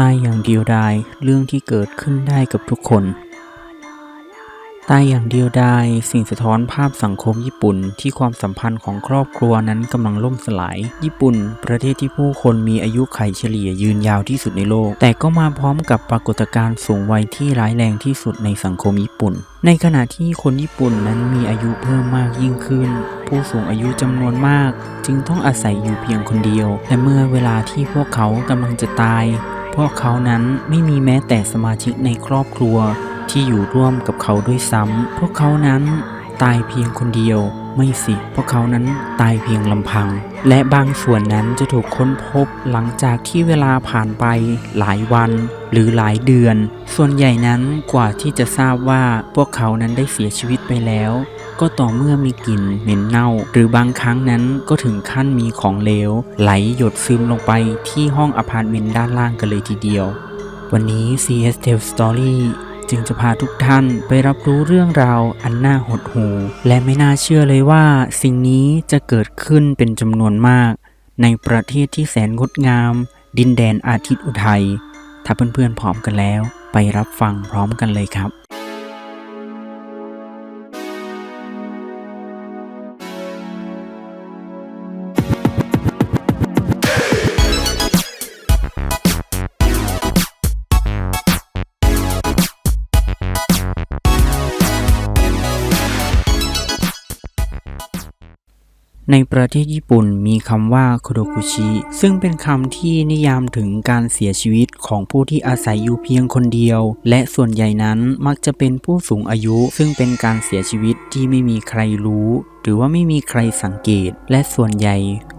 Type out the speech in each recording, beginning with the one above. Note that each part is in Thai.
ตายอย่างเดียวดายเรื่องที่เกิดขึ้นได้กับทุกคน ตายอย่างเดียวดายสิ่งสะท้อนภาพสังคมญี่ปุ่นที่ความสัมพันธ์ของครอบครัวนั้นกำลังล่มสลาย ญี่ปุ่น ประเทศที่ผู้คนมีอายุไขเฉลี่ยยืนยาวที่สุดในโลก แต่ก็มาพร้อมกับปรากฏการณ์สูงวัยที่ร้ายแรงที่สุดในสังคมญี่ปุ่น ในขณะที่คนญี่ปุ่นนั้นมีอายุเพิ่มมากยิ่งขึ้น ผู้สูงอายุจำนวนมาก จึงต้องอาศัยอยู่เพียงคนเดียว และเมื่อเวลาที่พวกเขากำลังจะตาย พวกเขานั้นไม่มีแม้แต่สมาชิกในครอบครัวที่อยู่ร่วมกับเขาด้วยซ้ำ พวกเขานั้นตายเพียงคนเดียว ไม่สิ พวกเขานั้นตายเพียงลำพัง และบางส่วนนั้นจะถูกค้นพบหลังจากที่เวลาผ่านไปหลายวัน หรือหลายเดือน ส่วนใหญ่นั้นกว่าที่จะทราบว่าพวกเขานั้นได้เสียชีวิตไปแล้ว ก็ต่อเมื่อมีกลิ่นเหม็นเน่า หรือบางครั้งนั้นก็ถึงขั้นมีของเหลว ไหลหยดซึมลงไปที่ห้องอพาร์ตเมนต์ด้านล่างกันเลยทีเดียว วันนี้ CS Tell Story จึงจะพาทุกท่านไปรับรู้เรื่องราวอันน่าหดหู่และไม่น่าเชื่อเลยว่า สิ่งนี้จะเกิดขึ้นเป็นจำนวนมาก ในประเทศที่แสนงดงาม ดินแดนอาทิตย์อุทัย ถ้าเพื่อนๆพร้อมกันแล้ว ไปรับฟังพร้อมกันเลยครับ ในประเทศญี่ปุ่นมีคำว่าโคโดกุชิซึ่งเป็นคำที่นิยามถึงการเสียชีวิตของผู้ที่อาศัยอยู่เพียงคนเดียว และส่วนใหญ่นั้นมักจะเป็นผู้สูงอายุ ซึ่งเป็นการเสียชีวิตที่ไม่มีใครรู้ หรือว่าไม่มีใครสังเกต และส่วนใหญ่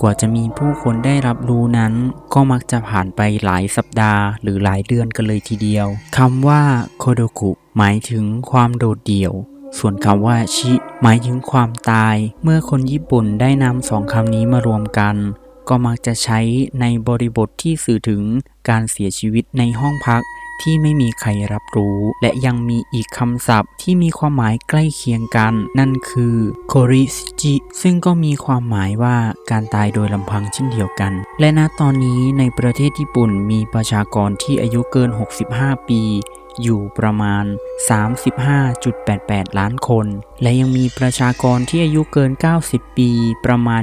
กว่าจะมีผู้คนได้รับรู้นั้น ก็มักจะผ่านไปหลายสัปดาห์ หรือหลายเดือนกันเลยทีเดียวคำว่าโคโดกุหมายถึงความโดดเดี่ยว ส่วนคำว่าชิ หมายถึงความตาย เมื่อคนญี่ปุ่นได้นำสองคำนี้มารวมกัน ก็มักจะใช้ในบริบทที่สื่อถึงการเสียชีวิตในห้องพักที่ไม่มีใครรับรู้ และยังมีอีกคำศัพท์ที่มีความหมายใกล้เคียงกัน นั่นคือโคริสจิซึ่งก็มีความหมายว่าการตายโดยลำพังเช่นเดียวกัน และณตอนนี้ในประเทศญี่ปุ่นมีประชากรที่อายุเกิน 65 ปี อยู่ประมาณ 35.88 ล้านคน และยังมีประชากรที่อายุเกิน 90 ปีประมาณ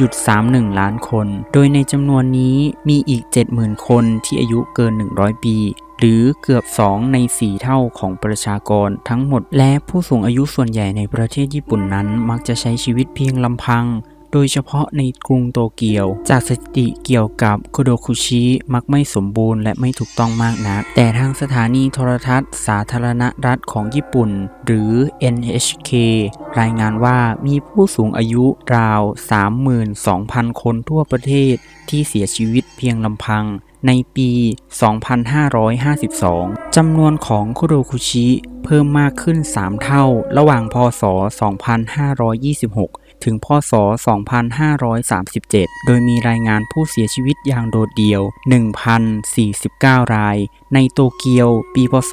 21.31 ล้านคน โดยในจำนวนนี้มีอีก 70,000 คนที่อายุเกิน 100 ปี หรือเกือบ 2 ใน 4 เท่าของประชากรทั้งหมด และผู้สูงอายุส่วนใหญ่ในประเทศญี่ปุ่นนั้น มักจะใช้ชีวิตเพียงลำพัง โดยเฉพาะในกรุงโตเกียว จากสถิติเกี่ยวกับโคโดคุชิมักไม่สมบูรณ์และไม่ถูกต้องมากนัก แต่ทางสถานีโทรทัศน์ สาธารณรัฐของญี่ปุ่น หรือ NHK รายงานว่ามีผู้สูงอายุราว 32,000 คนทั่วประเทศที่เสียชีวิตเพียงลำพังในปี 2552 จำนวนของโคโดคุชิเพิ่มมากขึ้น 3 เท่า ระหว่างพศ 2526 ถึงพศ 2537 โดยมีรายงานผู้เสียชีวิตอย่างโดดเดี่ยว 1,049 ราย ในโตเกียวปีพศ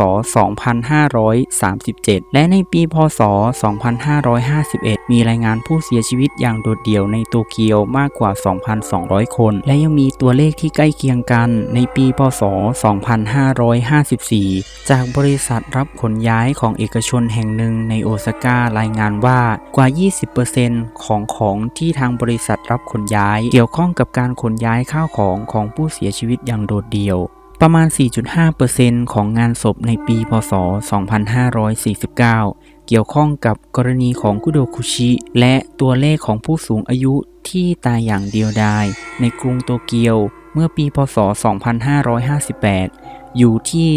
2537 และในปีพศ 2551 มีรายงานผู้เสียชีวิตอย่างโดดเดี่ยวในโตเกียวมากกว่า 2,200 คน และยังมีตัวเลขที่ใกล้เคียงกันในปีพศ 2554 จากบริษัทรับขนย้ายของเอกชนแห่งหนึ่งในโอซาก้ารายงานว่ากว่า 20%ของของที่ทางบริษัทรับขนย้าย เกี่ยวข้องกับการขนย้ายข้าวของของผู้เสียชีวิตอย่างโดดเดี่ยว ประมาณ 4.5%ของงานศพในปี พศ 2549 เกี่ยวข้องกับกรณีของคุโดคุชิ และตัวเลขของผู้สูงอายุที่ตายอย่างเดียวดาย ในกรุงโตเกียวเมื่อปี พศ 2558 อยู่ที่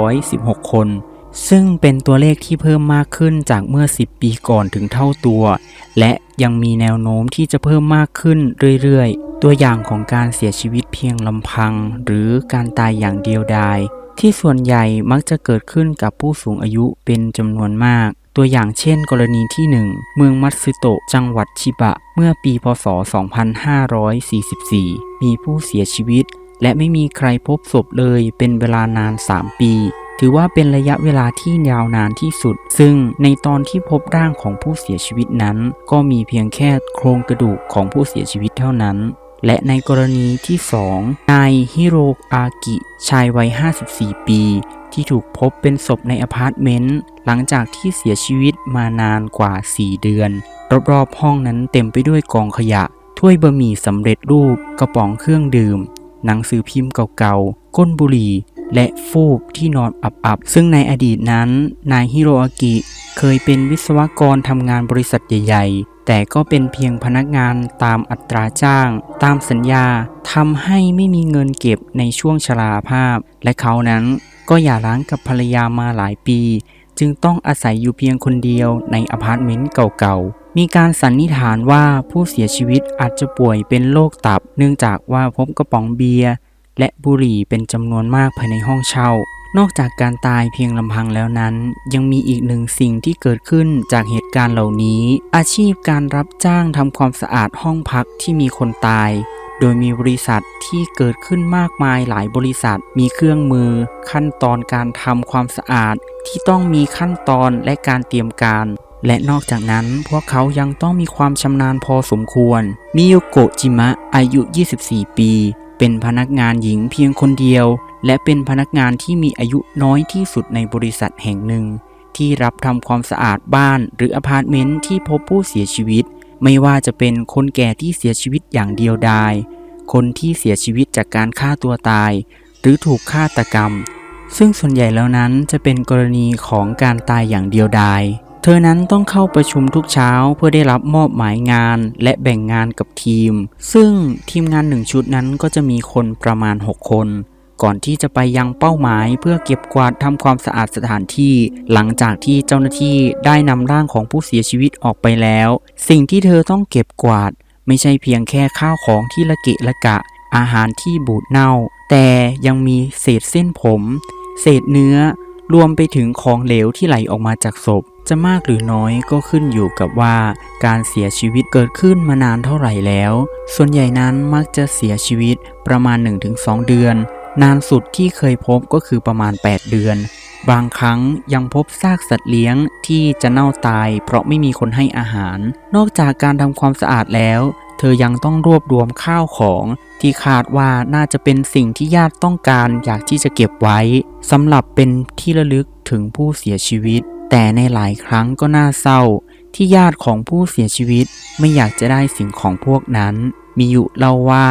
3,116 คนซึ่งเป็นตัวเลขที่เพิ่มมากขึ้นจากเมื่อ 10 ปีก่อนถึงเท่าตัว และยังมีแนวโน้มที่จะเพิ่มมากขึ้นเรื่อยๆ ตัวอย่างของการเสียชีวิตเพียงลำพัง หรือการตายอย่างเดียวดาย ที่ส่วนใหญ่มักจะเกิดขึ้นกับผู้สูงอายุเป็นจำนวนมากตัวอย่างเช่นกรณีที่ 1 เมืองมัตสึโตะ จังหวัดชิบะ เมื่อปีพศ 2544 มีผู้เสียชีวิต และไม่มีใครพบศพเลยเป็นเวลานาน 3 ปี ถือว่าเป็นระยะเวลาที่ยาวนานที่สุด ซึ่งในตอนที่พบร่างของผู้เสียชีวิตนั้น ก็มีเพียงแค่โครงกระดูกของผู้เสียชีวิตเท่านั้นและในกรณีที่สองนายฮิโรอากิ ชายวัย 54 ปี ที่ถูกพบเป็นศพในอพาร์ตเมนต์ หลังจากที่เสียชีวิตมานานกว่า 4 เดือน รอบๆห้องนั้นเต็มไปด้วยกองขยะ ถ้วยบะหมี่สำเร็จรูป กระป๋องเครื่องดื่ม หนังสือพิมพ์เก่าๆ ก้นบุหรี่ และฟูกที่นอนอับๆ ซึ่งในอดีตนั้น นายฮิโรอากิเคยเป็นวิศวกรทำงานบริษัทใหญ่ ๆ แต่ก็เป็นเพียงพนักงานตามอัตราจ้าง ตามสัญญาทำให้ไม่มีเงินเก็บในช่วงชราภาพ และเขานั้นก็หย่าร้างกับภรรยามาหลายปี จึงต้องอาศัยอยู่เพียงคนเดียวในอพาร์ตเมนต์เก่าๆ มีการสันนิษฐานว่าผู้เสียชีวิตอาจจะป่วยเป็นโรคตับ เนื่องจากว่าพบกระป๋องเบียร์ และบุหรี่เป็นจำนวนมากภายในห้องเช่า นอกจากการตายเพียงลำพังแล้วนั้น ยังมีอีกหนึ่งสิ่งที่เกิดขึ้นจากเหตุการณ์เหล่านี้ อาชีพการรับจ้างทำความสะอาดห้องพักที่มีคนตายโดยมีบริษัทที่เกิดขึ้นมากมายหลายบริษัท มีเครื่องมือ ขั้นตอนการทำความสะอาด ที่ต้องมีขั้นตอนและการเตรียมการ และนอกจากนั้นพวกเขายังต้องมีความชำนาญพอสมควร มิโยโกะจิมะอายุ 24 ปี เป็นพนักงานหญิงเพียงคนเดียว และเป็นพนักงานที่มีอายุน้อยที่สุดในบริษัทแห่งหนึ่ง ที่รับทำความสะอาดบ้านหรืออพาร์ตเมนต์ที่พบผู้เสียชีวิต ไม่ว่าจะเป็นคนแก่ที่เสียชีวิตอย่างเดียวดาย คนที่เสียชีวิตจากการฆ่าตัวตาย หรือถูกฆาตกรรม ซึ่งส่วนใหญ่แล้วนั้นจะเป็นกรณีของการตายอย่างเดียวดาย เธอนั้นต้องเข้าประชุมทุกเช้าเพื่อได้รับมอบหมายงานและแบ่งงานกับทีม ซึ่งทีมงานหนึ่งชุดนั้นก็จะมีคนประมาณ 6 คน ก่อนที่จะไปยังเป้าหมายเพื่อเก็บกวาดทำความสะอาดสถานที่ หลังจากที่เจ้าหน้าที่ได้นำร่างของผู้เสียชีวิตออกไปแล้ว สิ่งที่เธอต้องเก็บกวาด ไม่ใช่เพียงแค่ข้าวของที่ละเกะละกะ อาหารที่บูดเน่า แต่ยังมีเศษเส้นผม เศษเนื้อ รวมไปถึงของเหลวที่ไหลออกมาจากศพ จะมากหรือน้อยก็ขึ้นอยู่กับว่าการเสียชีวิตเกิดขึ้นมานานเท่าไหร่แล้ว ส่วนใหญ่นั้นมักจะเสียชีวิตประมาณ 1-2 เดือน นานสุดที่เคยพบก็คือประมาณ 8 เดือน บางครั้งยังพบซากสัตว์เลี้ยงที่จะเน่าตาย เพราะไม่มีคนให้อาหาร นอกจากการทำความสะอาดแล้ว เธอยังต้องรวบรวมข้าวของที่คาดว่าน่าจะเป็นสิ่งที่ญาติต้องการอยากที่จะเก็บไว้สำหรับเป็นที่ระลึกถึงผู้เสียชีวิต แต่ในหลายครั้งก็น่าเศร้าที่ญาติของผู้เสียชีวิตไม่อยากจะได้สิ่งของพวกนั้น มีอยู่เล่าว่า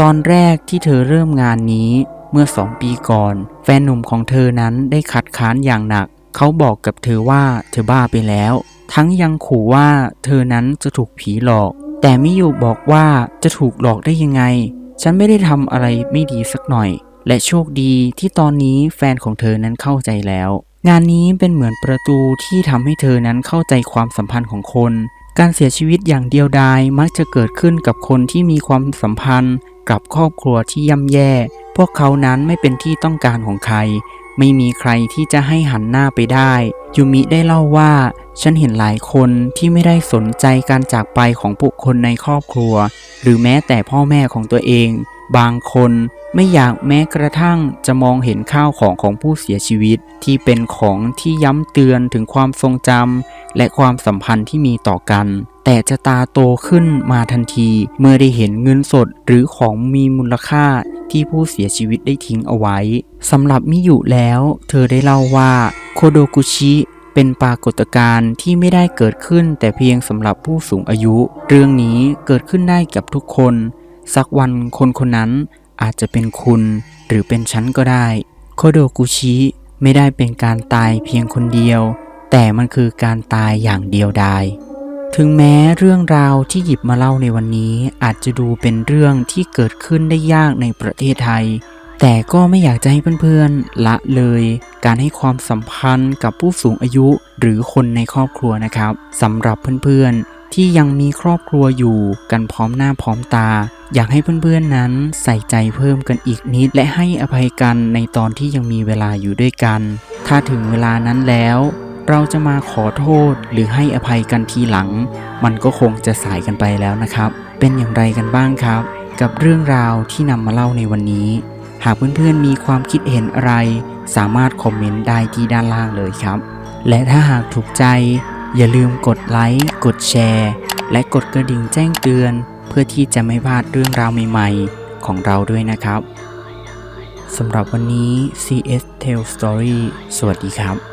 ตอนแรกที่เธอเริ่มงานนี้เมื่อสองปีก่อน แฟนหนุ่มของเธอนั้นได้คัดค้านอย่างหนัก เขาบอกกับเธอว่าเธอบ้าไปแล้ว ทั้งยังขู่ว่าเธอนั้นจะถูกผีหลอก แต่มิยุบอกว่าจะถูกหลอกได้ยังไง ฉันไม่ได้ทำอะไรไม่ดีสักหน่อย และโชคดีที่ตอนนี้แฟนของเธอนั้นเข้าใจแล้ว งานนี้เป็นเหมือนประตูที่ทำให้เธอนั้นเข้าใจความสัมพันธ์ของคน การเสียชีวิตอย่างเดียวดายมักจะเกิดขึ้นกับคนที่มีความสัมพันธ์ กับครอบครัวที่ย่ำแย่ พวกเขานั้นไม่เป็นที่ต้องการของใคร ไม่มีใครที่จะให้หันหน้าไปได้ยูมิได้เล่าว่า ฉันเห็นหลายคนที่ไม่ได้สนใจการจากไปของบุคคลในครอบครัว หรือแม้แต่พ่อแม่ของตัวเอง บางคน ไม่อยากแม้กระทั่งจะมองเห็นข้าวของของผู้เสียชีวิตที่เป็นของที่ย้ำเตือนถึงความทรงจำและความสัมพันธ์ที่มีต่อกัน แต่จะตาโตขึ้นมาทันที เมื่อได้เห็นเงินสดหรือของมีมูลค่าที่ผู้เสียชีวิตได้ทิ้งเอาไว้สำหรับมิยุแล้ว เธอได้เล่าว่าโคโดกุชิเป็นปรากฏการณ์ที่ไม่ได้เกิดขึ้นแต่เพียงสำหรับผู้สูงอายุ เรื่องนี้เกิดขึ้นได้กับทุกคน สักวันคนคนนั้น อาจจะเป็นคุณหรือเป็นฉันก็ได้ โคโดกุชิไม่ได้เป็นการตายเพียงคนเดียว แต่มันคือการตายอย่างเดียวดาย ถึงแม้เรื่องราวที่หยิบมาเล่าในวันนี้อาจจะดูเป็นเรื่องที่เกิดขึ้นได้ยากในประเทศไทย แต่ก็ไม่อยากจะให้เพื่อนๆละเลย การให้ความสัมพันธ์กับผู้สูงอายุหรือคนในครอบครัวนะครับสำหรับเพื่อนๆ ที่ยังมีครอบครัวอยู่กันพร้อมหน้าพร้อมตา อยากให้เพื่อนๆนั้นใส่ใจเพิ่มกันอีกนิด และให้อภัยกันในตอนที่ยังมีเวลาอยู่ด้วยกัน ถ้าถึงเวลานั้นแล้ว เราจะมาขอโทษหรือให้อภัยกันทีหลัง มันก็คงจะสายกันไปแล้วนะครับ เป็นอย่างไรกันบ้างครับ กับเรื่องราวที่นำมาเล่าในวันนี้ หากเพื่อนๆมีความคิดเห็นอะไร สามารถคอมเมนต์ได้ที่ด้านล่างเลยครับ และถ้าหากถูกใจ อย่าลืมกดไลค์ กดแชร์ และกดกระดิ่งแจ้งเตือน เพื่อที่จะไม่พลาดเรื่องราวใหม่ๆ ของเราด้วยนะครับ สำหรับวันนี้ CS Tale Story สวัสดีครับ